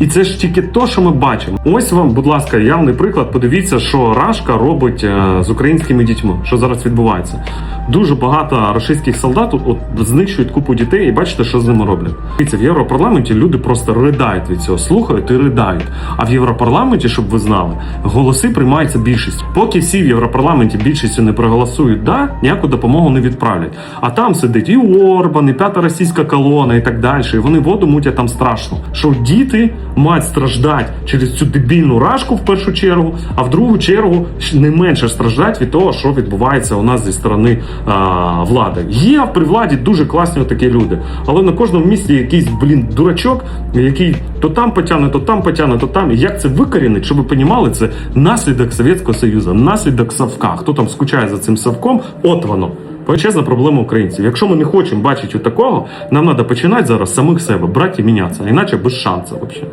І це ж тільки то, що ми бачимо. Ось вам, будь ласка, явний приклад. Подивіться, що Рашка робить е, з українськими дітьми, що зараз відбувається. Дуже багато російських солдат от, знищують купу дітей, і бачите, що з ними роблять. Дивіться, в Європарламенті люди просто ридають від цього, слухають і ридають. А в Європарламенті, щоб ви знали, голоси приймаються більшість. Поки всі в Європарламенті більшістю не проголосують да, ніяку допомогу не відправлять. А там сидить і Орбан, і п'ята російська колона, і так далі. І вони воду мутять там страшно. Що діти мають страждати через цю дебільну рашку в першу чергу, а в другу чергу не менше страждать від того, що відбувається у нас зі сторони а, влади. Є при владі дуже класні такі люди, але на кожному місці якийсь блін дурачок, який то там потягне, то там потягне, то там. Як це викорінить, щоб ви розуміли, це наслідок Совєтського Союзу, наслідок Савка. Хто там скучає за цим Савком? От воно. Величезна проблема українців. Якщо ми не хочемо бачити такого, нам треба починати зараз самих себе, брати і мінятися, іначе без шансу взагалі.